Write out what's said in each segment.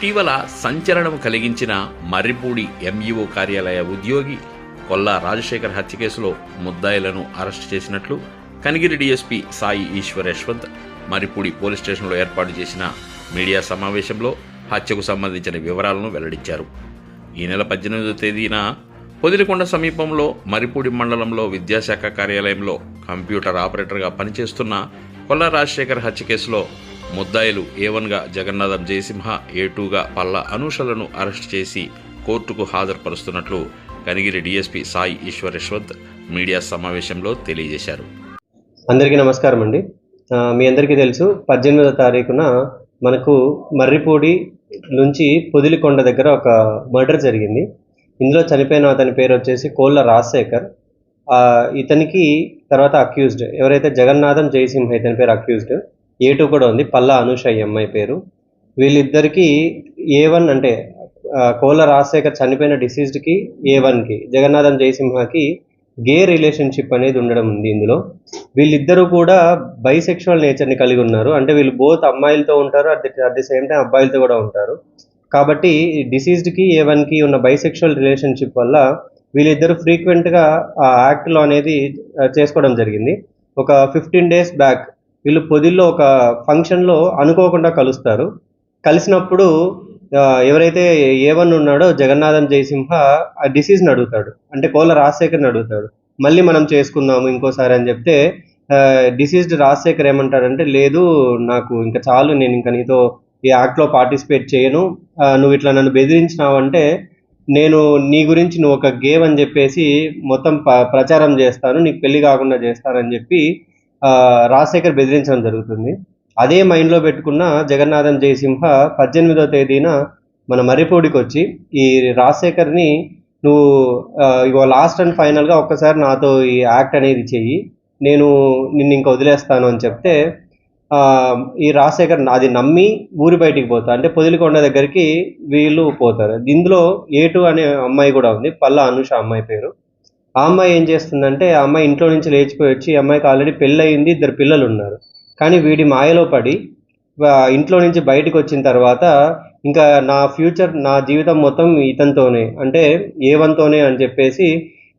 ఇటీవల సంచలనం కలిగించిన మర్రిపూడి ఎంఈఓ కార్యాలయ ఉద్యోగి కొల్లా రాజశేఖర్ హత్య కేసులో ముద్దాయిలను అరెస్టు చేసినట్లు కనిగిరి డీఎస్పీ సాయి ఈశ్వర్ యశ్వంత్ మర్రిపూడి పోలీస్ స్టేషన్లో ఏర్పాటు చేసిన మీడియా సమావేశంలో హత్యకు సంబంధించిన వివరాలను వెల్లడించారు. ఈ నెల పద్దెనిమిదో తేదీన పొదిలికొండ సమీపంలో మరిపూడి మండలంలో విద్యాశాఖ కార్యాలయంలో కంప్యూటర్ ఆపరేటర్గా పనిచేస్తున్న కొల్ల రాజశేఖర్ హత్య కేసులో ముద్దాయిలు ఏ జగన్నాథం జయసింహ ఏ టూగా పల్ల అనూషలను అరెస్ట్ చేసి కోర్టుకు హాజరుపరుస్తున్నట్లు కనిగిరి డీఎస్పీ సాయి ఈశ్వర్ యశ్వంత్ మీడియా సమావేశంలో తెలియజేశారు. అందరికీ నమస్కారం అండి. మీ అందరికీ తెలుసు పద్దెనిమిదో తారీఖున మనకు మర్రిపూడి నుంచి పొదిలికొండ దగ్గర ఒక మర్డర్ జరిగింది. ఇందులో చనిపోయిన అతని పేరు వచ్చేసి కోళ్ళ రాజశేఖర్. ఇతనికి తర్వాత అక్యూజ్డ్ ఎవరైతే జగన్నాథం జయసింహ ఇతని పేరు అక్యూజ్డ్ ఏ టూ కూడా ఉంది. పల్లా అనుష ఈ అమ్మాయి పేరు. వీళ్ళిద్దరికీ ఏ వన్ అంటే కోల రాజశేఖర్ చనిపోయిన డిసీజ్డ్కి ఏ వన్కి జగన్నాథం జయసింహకి గే రిలేషన్షిప్ అనేది ఉండడం ఉంది ఇందులో. వీళ్ళిద్దరూ కూడా బైసెక్షువల్ నేచర్ని కలిగి ఉన్నారు. అంటే వీళ్ళు బోత్ అమ్మాయిలతో ఉంటారు at the at the same time అబ్బాయిలతో కూడా ఉంటారు. కాబట్టి డిసీజ్డ్కి ఏ వన్కి ఉన్న బైసెక్షువల్ రిలేషన్షిప్ వల్ల వీళ్ళిద్దరూ ఫ్రీక్వెంట్గా ఆ యాక్ట్లో అనేది చేసుకోవడం జరిగింది. ఒక ఫిఫ్టీన్ డేస్ బ్యాక్ వీళ్ళు పొదిల్లో ఒక ఫంక్షన్లో అనుకోకుండా కలుస్తారు. కలిసినప్పుడు ఎవరైతే ఏవన్ ఉన్నాడో జగన్నాథం జయసింహ ఆ డిసీజ్ని అడుగుతాడు. అంటే కోల రాజశేఖర్ని అడుగుతాడు. మళ్ళీ మనం చేసుకుందాము ఇంకోసారి అని చెప్తే డిసీజ్డ్ రాజశేఖర్ ఏమంటాడంటే లేదు నాకు ఇంకా చాలు నేను ఇంకా నీతో ఈ యాక్ట్లో పార్టిసిపేట్ చేయను. నువ్వు ఇట్లా నన్ను బెదిరించినావంటే నేను నీ గురించి నువ్వు ఒక గేమ్ అని చెప్పేసి మొత్తం ప- ప్రచారం చేస్తాను. నీకు పెళ్ళి కాకుండా చేస్తానని చెప్పి రాజశేఖర్ బెదిరించడం జరుగుతుంది. అదే మైండ్లో పెట్టుకున్న జగన్నాథం జయసింహ పద్దెనిమిదో తేదీన మన మర్రిపూడికి వచ్చి ఈ రాజశేఖర్ని నువ్వు ఇగో లాస్ట్ అండ్ ఫైనల్గా ఒక్కసారి నాతో ఈ యాక్ట్ అనేది చెయ్యి. నేను నిన్ను ఇంకా వదిలేస్తాను అని చెప్తే ఈ రాజశేఖర్ అది నమ్మి ఊరి బయటికి పోతా. అంటే పొదిలికొండ దగ్గరికి వీళ్ళు పోతారు. ఇందులో ఏ టూ అనే అమ్మాయి కూడా ఉంది. పల్లా అనుష అమ్మాయి పేరు. ఆ అమ్మాయి ఏం చేస్తుందంటే ఆ అమ్మాయి ఇంట్లో నుంచి లేచిపోయి వచ్చి అమ్మాయికి ఆల్రెడీ పెళ్ళయింది ఇద్దరు పిల్లలు ఉన్నారు. కానీ వీడి మాయలో పడి ఇంట్లో నుంచి బయటకు వచ్చిన తర్వాత ఇంకా నా ఫ్యూచర్ నా జీవితం మొత్తం ఇతనితోనే. అంటే ఏ వన్తోనే అని చెప్పేసి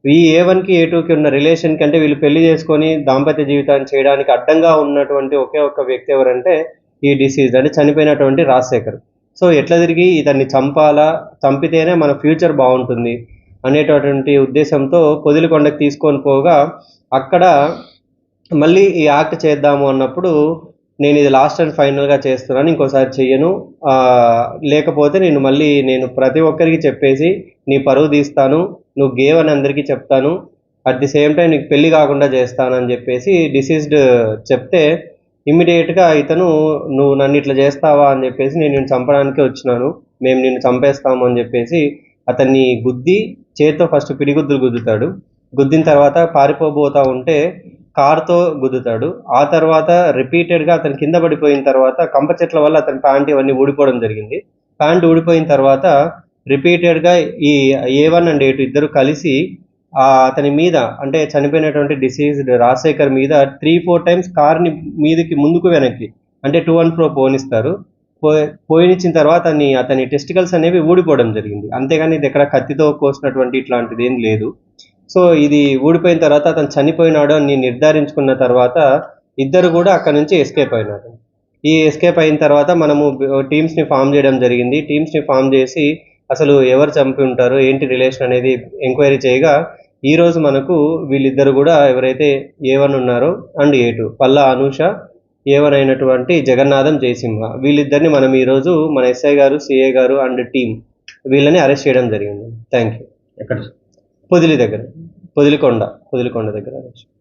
ఈ ఏ వన్కి ఏ టూకి ఉన్న రిలేషన్ కంటే వీళ్ళు పెళ్ళి చేసుకొని దాంపత్య జీవితాన్ని చేయడానికి అడ్డంగా ఉన్నటువంటి ఒకే ఒక్క వ్యక్తి ఎవరంటే ఈ డిసీజ్ అంటే చనిపోయినటువంటి రాజశేఖర్. సో ఎట్లా తిరిగి ఇతన్ని చంపాలా చంపితేనే మన ఫ్యూచర్ బాగుంటుంది. అనేటటువంటి ఉద్దేశంతో పొదిలికొండకు తీసుకొని పోగా అక్కడ మళ్ళీ ఈ యాక్ట్ చేద్దాము అన్నప్పుడు నేను ఇది లాస్ట్ అండ్ ఫైనల్గా చేస్తున్నాను ఇంకోసారి చెయ్యను. లేకపోతే నేను మళ్ళీ నేను ప్రతి ఒక్కరికి చెప్పేసి నీ పరువు తీస్తాను నువ్వు గేవ్ అని అందరికీ చెప్తాను అట్ ది సేమ్ టైం నీకు పెళ్ళి కాకుండా చేస్తాను అని చెప్పేసి డిసీజ్డ్ చెప్తే ఇమ్మీడియట్గా ఇతను నువ్వు నన్ను ఇట్లా చేస్తావా? అని చెప్పేసి నేను నిన్ను చంపడానికి వచ్చినాను. మేము నిన్ను చంపేస్తాము అని చెప్పేసి అతన్ని గుద్ది చేత్తో ఫస్ట్ పిడిగుద్దులు గుద్దుతాడు. గుద్దిన తర్వాత పారిపోబోతా ఉంటే కార్తో గుద్దుతాడు. ఆ తర్వాత రిపీటెడ్గా అతను కింద పడిపోయిన తర్వాత కంప చెట్ల వల్ల అతని ప్యాంట్ ఇవన్నీ ఊడిపోవడం జరిగింది. ప్యాంట్ ఊడిపోయిన తర్వాత రిపీటెడ్గా ఈ A one and A two ఇద్దరు కలిసి ఆ అతని మీద అంటే చనిపోయినటువంటి డిసీజ్డ్ రాజశేఖర్ మీద త్రీ ఫోర్ టైమ్స్ కార్ని మీదకి ముందుకు వెనక్కి అంటే టూ అండ్ ఫ్రో పోనిస్తారు. పోయినిచ్చిన తర్వాత అని అతని టెస్టికల్స్ అనేవి ఊడిపోవడం జరిగింది. అంతేగాని ఇది ఎక్కడ కత్తితో కోసినటువంటి ఇట్లాంటిది ఏం లేదు. సో ఇది ఊడిపోయిన తర్వాత అతను చనిపోయినాడు అని నిర్ధారించుకున్న తర్వాత ఇద్దరు కూడా అక్కడ నుంచి ఎస్కేప్ అయినారు. ఈ ఎస్కేప్ అయిన తర్వాత మనము టీమ్స్ని ఫామ్ చేయడం జరిగింది. టీమ్స్ని ఫామ్ చేసి అసలు ఎవరు చంపి ఉంటారు ఏంటి రిలేషన్ అనేది ఎంక్వైరీ చేయగా ఈరోజు మనకు వీళ్ళిద్దరు కూడా ఎవరైతే ఏ వన్ ఉన్నారో and A two Palla Anusha A one అయినటువంటి జగన్నాథం జయసింహ. వీళ్ళిద్దరిని మనం ఈరోజు మన ఎస్ఐ గారు సిఏ గారు అండ్ టీం వీళ్ళని అరెస్ట్ చేయడం జరిగింది. థ్యాంక్ యూ ఎక్కడ? పొదిలి దగ్గర. పొదిలికొండ. పొదిలికొండ దగ్గర arrest.